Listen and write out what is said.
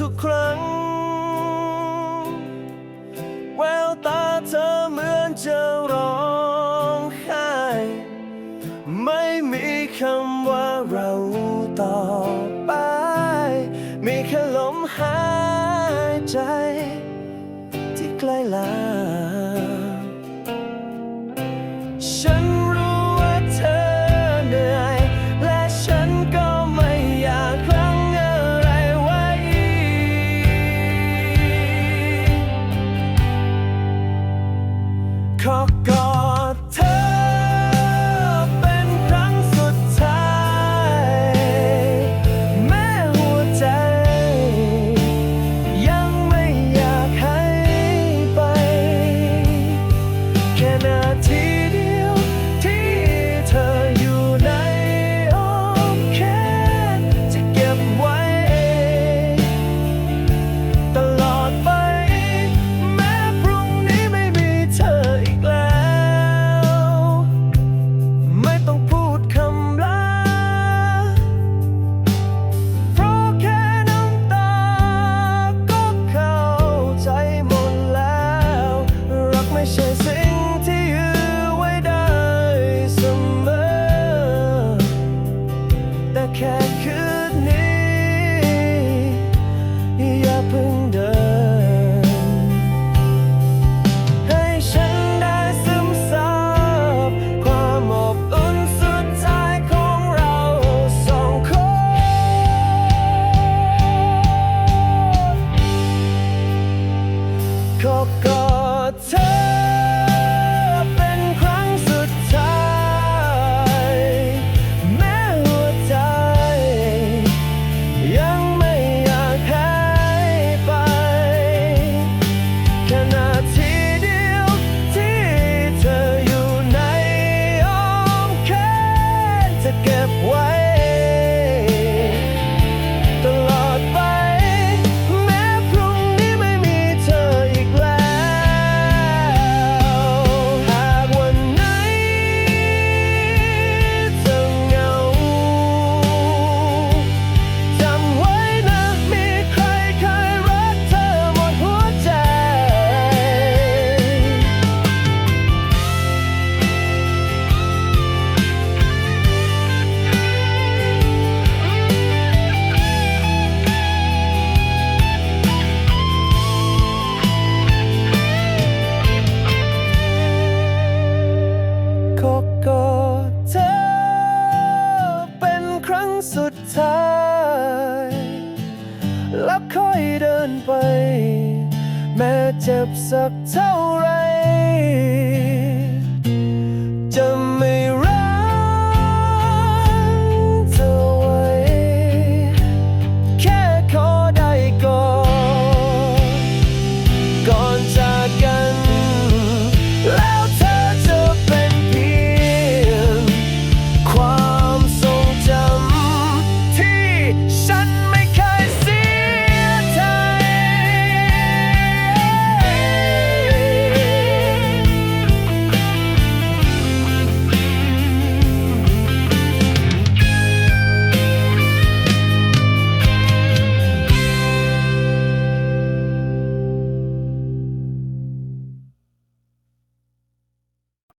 ทุกครั้ง แววตาเธอเหมือนจะร้องไห้ ไม่มีคำ แต่แค่คืนนี้ อย่าเพิ่งเดิน ให้ฉันได้ซึมซับความอบอุ่นสุดท้ของเราสองคน ขอกอดเธอ Why? แล้วค่อยเดินไป แม้เจ็บสักเท่าไร